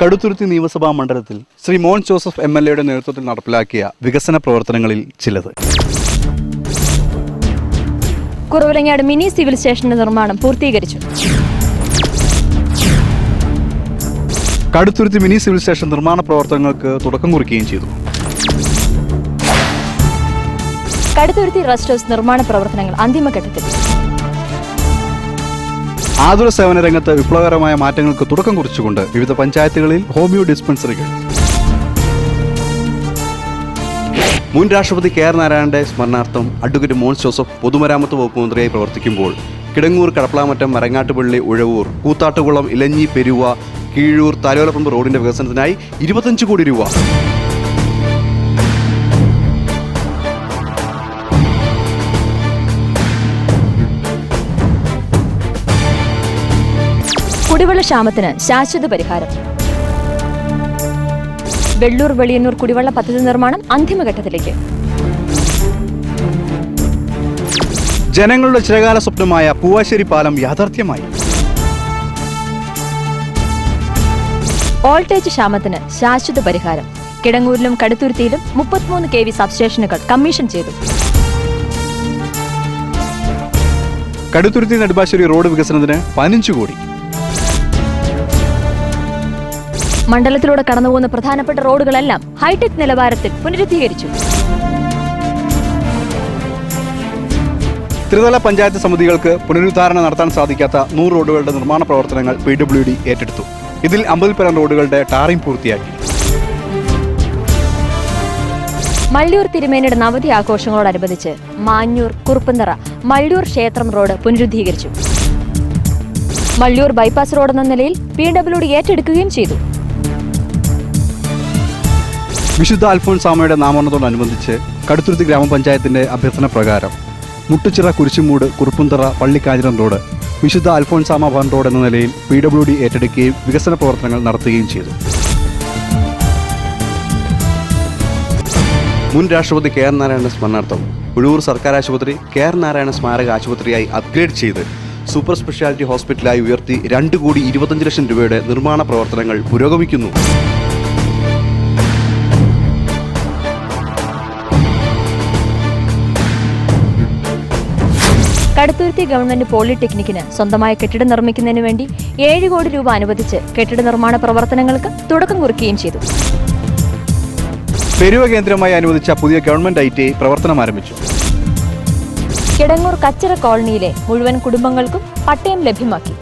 കടുത്തുരുത്തി നിയമസഭാ മണ്ഡലത്തിൽ ശ്രീ മോൻ ജോസഫ് എം എൽ എയുടെ നേതൃത്വത്തിൽ നടപ്പിലാക്കിയ വികസന പ്രവർത്തനങ്ങളിൽ ചിലത്. കുറവിലങ്ങാട് മിനി സിവിൽ സ്റ്റേഷന്റെ നിർമ്മാണം പൂർത്തീകരിച്ചു. കടുത്തുരുത്തി മിനി സിവിൽ സ്റ്റേഷൻ നിർമ്മാണ പ്രവർത്തനങ്ങൾക്ക് തുടക്കം കുറിക്കുകയും ചെയ്തു. കടുത്തുരുത്തി റെസ്റ്റ് ഹൗസ് നിർമ്മാണ പ്രവർത്തനങ്ങൾ അന്തിമഘട്ടത്തിൽ. ആതുര സേവന രംഗത്ത് വിപ്ലവകരമായ മാറ്റങ്ങൾക്ക് തുടക്കം കുറിച്ചുകൊണ്ട് വിവിധ പഞ്ചായത്തുകളിൽ ഹോമിയോ ഡിസ്പെൻസറികൾ. മുൻ രാഷ്ട്രപതി കെ ആർ നാരായണന്റെ സ്മരണാർത്ഥം അഡ്വക്കേറ്റ് മോൻസ് ജോസഫ് പൊതുമരാമത്ത് വകുപ്പ് മന്ത്രിയായി പ്രവർത്തിക്കുമ്പോൾ കിടങ്ങൂർ കടപ്പളാമറ്റം മരങ്ങാട്ടുപള്ളി ഉഴവൂർ കൂത്താട്ടുകുളം ഇലഞ്ഞി പെരുവ കീഴൂർ താലോലപ്പറമ്പ് റോഡിന്റെ വികസനത്തിനായി ഇരുപത്തഞ്ച് കോടി രൂപ. കുടിവെള്ള ക്ഷാമത്തിന് ശാശ്വത പരിഹാരം. വെള്ളൂർ വെളിയന്നൂർ കുടിവെള്ള പദ്ധതി നിർമ്മാണം അന്തിമഘട്ടത്തിലേക്ക്. ജനങ്ങളുടെ ചിരകാല സ്വപ്നമായ പൂവാശ്ശേരി പാലം യാഥാർത്ഥ്യമായി. വോൾട്ടേജ് ക്ഷാമത്തിന് ശാശ്വത പരിഹാരം. കിടങ്ങൂരിലും കടുത്തുരുത്തിയിലും മുപ്പത്തിമൂന്ന് കെ വി സബ്സ്റ്റേഷനുകൾ കമ്മീഷൻ ചെയ്തു. കടുത്തുരുത്തി നെടുമ്പാശ്ശേരി റോഡ് വികസനത്തിന് പതിനഞ്ച് കോടി. മണ്ഡലത്തിലൂടെ കടന്നുപോകുന്ന പ്രധാനപ്പെട്ട റോഡുകളെല്ലാം ഹൈടെക് നിലവാരത്തിൽ പുനരുദ്ധീകരിച്ചു. ത്രിതല പഞ്ചായത്ത് സമിതികൾക്ക് പുനരുദ്ധാരണ നടത്താൻ സാധിക്കാത്ത നൂറ് റോഡുകളുടെ നിർമ്മാണ പ്രവർത്തനങ്ങൾ പി ഡബ്ല്യു ഡി ഏറ്റെടുത്തു. ഇതിൽ അമ്പതിൽ പരം റോഡുകളുടെ ടാറിംഗ് പൂർത്തിയാക്കി മള്ളിയൂർ തിരുമേനിയുടെ നവതി ആഘോഷങ്ങളോടനുബന്ധിച്ച് മാഞ്ഞൂർ കുറുപ്പന്തറ മള്ളിയൂർ ക്ഷേത്രം റോഡ് പുനരുദ്ധീകരിച്ചു. മള്ളിയൂർ ബൈപ്പാസ് റോഡ് എന്ന നിലയിൽ പി ഡബ്ല്യു ഡി ഏറ്റെടുക്കുകയും ചെയ്തു. വിശുദ്ധ അൽഫോൻസാമയുടെ നാമരണത്തോടനുബന്ധിച്ച് കടുത്തുരുത്തി ഗ്രാമപഞ്ചായത്തിന്റെ അഭ്യർത്ഥന പ്രകാരം മുട്ടുച്ചിറ കുരിശുമൂട് കുറുപ്പുന്തറ പള്ളിക്കാഞ്ഞിരം റോഡ് വിശുദ്ധ അൽഫോൻസാമ ഭവൻ റോഡ് എന്ന നിലയിൽ പി ഡബ്ല്യു ഡി ഏറ്റെടുക്കുകയും വികസന പ്രവർത്തനങ്ങൾ നടത്തുകയും ചെയ്തു. മുൻ രാഷ്ട്രപതി കെ ആർ നാരായണ സ്മരണാർത്ഥം ഉഴൂർ സർക്കാർ ആശുപത്രി കെ ആർ നാരായണ സ്മാരക ആശുപത്രിയായി അപ്ഗ്രേഡ് ചെയ്ത് സൂപ്പർ സ്പെഷ്യാലിറ്റി ഹോസ്പിറ്റലായി ഉയർത്തി രണ്ട് കോടി ഇരുപത്തഞ്ച് ലക്ഷം രൂപയുടെ നിർമ്മാണ പ്രവർത്തനങ്ങൾ പുരോഗമിക്കുന്നു. കടുത്തുരുത്തി ഗവൺമെന്റ് പോളിടെക്നിക്കിന് സ്വന്തമായ കെട്ടിടം നിർമ്മിക്കുന്നതിന് വേണ്ടി ഏഴ് കോടി രൂപ അനുവദിച്ച് കെട്ടിട നിർമ്മാണ പ്രവർത്തനങ്ങൾക്ക് തുടക്കം കുറിക്കുകയും ചെയ്തു. പെരുവ കേന്ദ്രമായി അനുവദിച്ച പുതിയ ഗവൺമെന്റ് ഐ ടി പ്രവർത്തനം ആരംഭിച്ചു. കിടങ്ങൂർ കച്ചറ കോളനിയിലെ മുഴുവൻ കുടുംബങ്ങൾക്കും പട്ടയം ലഭ്യമാക്കി.